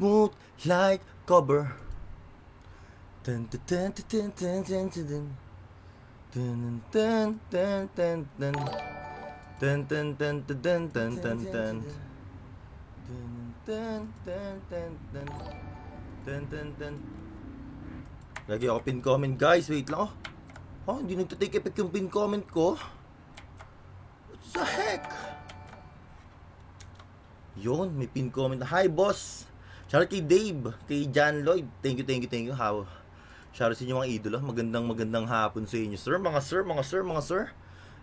smooth like cover. Dun dun dun dun dun dun dun dun. Dun dun dun dun dun. Dun dun dun dun dun dun dun dun. Dun dun dun dun dun. Dun. Lagi ako pin comment guys, wait lang oh. Oh, hindi nagtitake effect yung pin comment ko. What the heck? Yun, may pin comment Hi boss! Shout out kay Dave, kay John Lloyd. Thank you, thank you, thank you. How? Shout out sa inyo mga idolo. Ah. Magandang magandang hapon sa inyo, sir. Mga sir, mga sir, mga sir.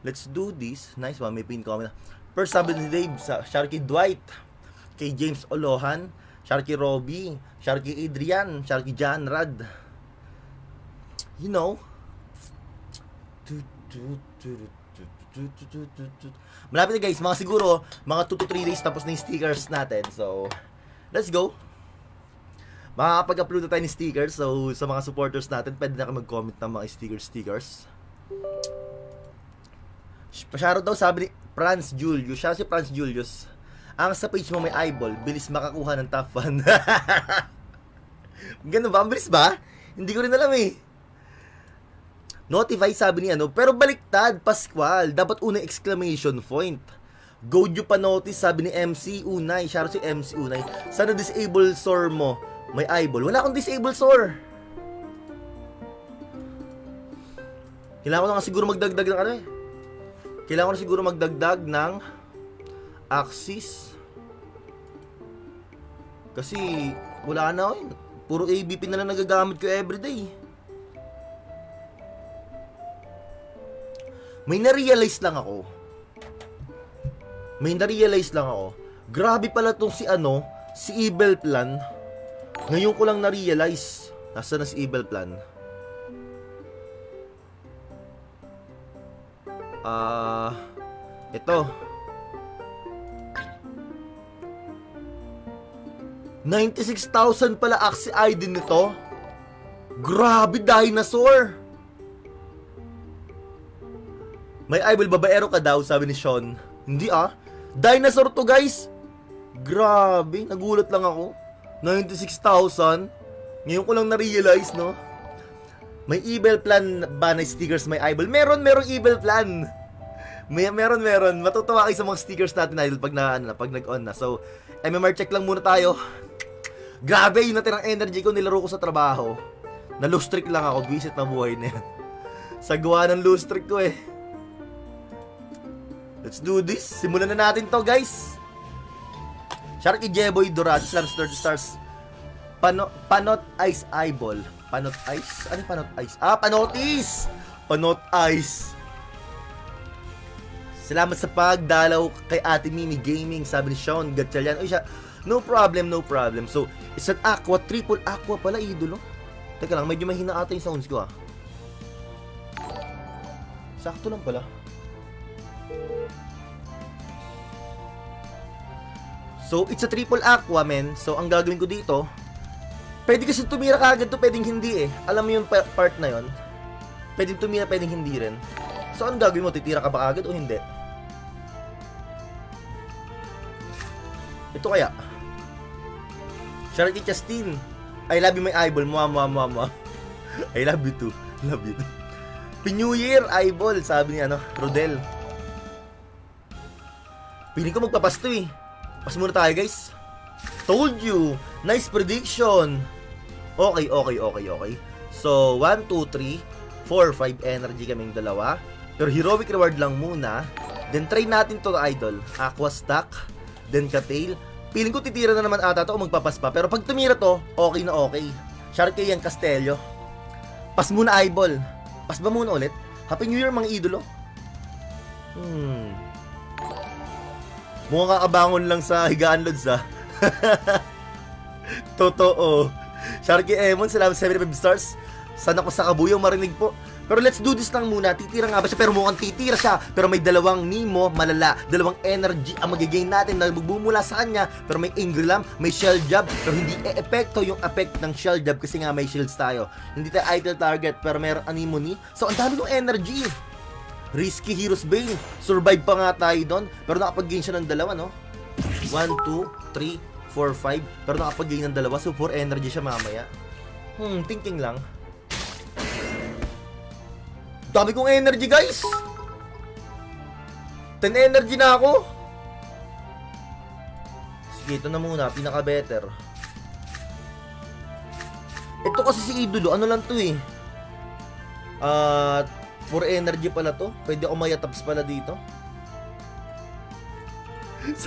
Let's do this. Nice one. May pin comment. First sabi ni Dave, sa shout out kay Dwight, kay James Olohan, shout out kay Robbie, shout out kay Adrian, shout out kay John Rad. You know, Malapit na guys, mga siguro, mga 2 to 3 days tapos na yung stickers natin. So, let's go! Makakapag-upload na tayo ng stickers. So, sa mga supporters natin, pwede na kayo mag-comment ng mga stickers-stickers. Pasyaro daw sabi ni Franz Julius. Siya si Franz Julius. Ang sa page mo may eyeball, bilis makakuha ng top 1. Ganun ba? Ang bilis ba? Hindi ko rin alam eh. Notify sabi ni ano, pero baliktad, Pascual. Dapat unang exclamation point. Go nyo pa notice, sabi ni MC Unay. Shout out si MC Unay. Sana disable sore mo. May eyeball. Wala akong disable sore. Kailangan ko na nga siguro magdagdag ng ano eh. Kailangan ko na siguro magdagdag ng axis. Kasi wala na ako eh. Puro ABP na lang nagagamit ko everyday. May na-realize lang ako. May na-realize lang ako. Grabe pala tong si ano, si Evil Plan. Ngayon ko lang na-realize. Nasaan na si Evil Plan? Ah, ito. 96,000 pala Axie ID nito. Grabe, dinosaur! May eyeball babaero ka daw, sabi ni Sean. Hindi ah. Dinosaur to guys. Grabe, nagulat lang ako. 96,000. Ngayon ko lang na-realize, no? May evil plan ba na stickers may eyeball? Meron, merong evil plan. May meron, meron. Matutuwa kayo sa mga stickers natin idol pag na, ano, pag nag-on na. So, MMR check lang muna tayo. Grabe, yun natin ang energy ko nilaro ko sa trabaho. Na low streak lang ako, visit na buhay na yan. Sagwa ng low streak ko eh. Let's do this. Simulan na natin to, guys. Shark kay Jeboy Dorado, Slams 30 Stars. Pano, panot Ice Eyeball. Panot Ice? Ano yung Panot Ice? Ah, Panotis! Panot Ice. Salamat sa pagdalaw kay Ate Mimi Gaming, sabi ni Sean Gatchalian. Uy, siya, no problem, no problem. So, it's an aqua, triple aqua pala, idolo. Teka lang, medyo mahina ata yung sounds ko ah. Sakto lang pala. So, it's a triple aqua, men. So, ang gagawin ko dito, pwede kasi tumira kagad to, pwedeng hindi eh. Alam mo yung pa- part na yon Pwedeng tumira, pwedeng hindi rin. So, ang gagawin mo, titira ka ba agad o hindi? Ito kaya. Charity Chastin. I love you my eyeball. Mwa, mwa, mwa, mwa. I love you too. Love you too. New Year, eyeball, sabi ni ano, Rodel. Piling ko magpapasto eh. Pas muna tayo guys. Told you. Nice prediction. Okay, okay, okay, okay. So, 1, 2, 3, 4, 5 energy kaming dalawa. Pero heroic reward lang muna. Then try natin to idol. Aqua stack. Then ka-tail. Piling ko titira na naman ata to o magpapas pa. Pero pag tumira to, okay na okay. Sharky yan Castello. Pas muna eyeball. Pas ba muna ulit? Happy New Year mga idolo. Hmm. Mukhang kakabangon lang sa higaan lods ah. Totoo. Sharky Emon, salamat sa 75 stars. Sana ko sa kabuyong marinig po. Pero let's do this lang muna. Titira nga ba siya? Pero mukhang titira siya. Pero may dalawang Nemo, malala. Dalawang energy ang magigain natin na magbumula sa kanya. Pero may Ingrilam, may Shell Jab. Pero hindi e-epekto yung effect ng Shell Jab kasi nga may shields tayo. Hindi tayo idle target pero meron anemone. So ang dami ng energy. Risky Heroes Bane. Survive pa nga tayo doon. Pero nakapag-gain siya ng dalawa, no? 1, 2, 3, 4-5. Pero nakapag-gain ng dalawa, so 4 energy siya mamaya. Hmm, thinking lang. Dami kong energy, guys! 10 energy na ako! Sige, ito na muna, pinaka-better. Ito kasi si Idolo, ano lang to eh. Ah, 4 energy pala to. Pwede ako mayataps pala dito.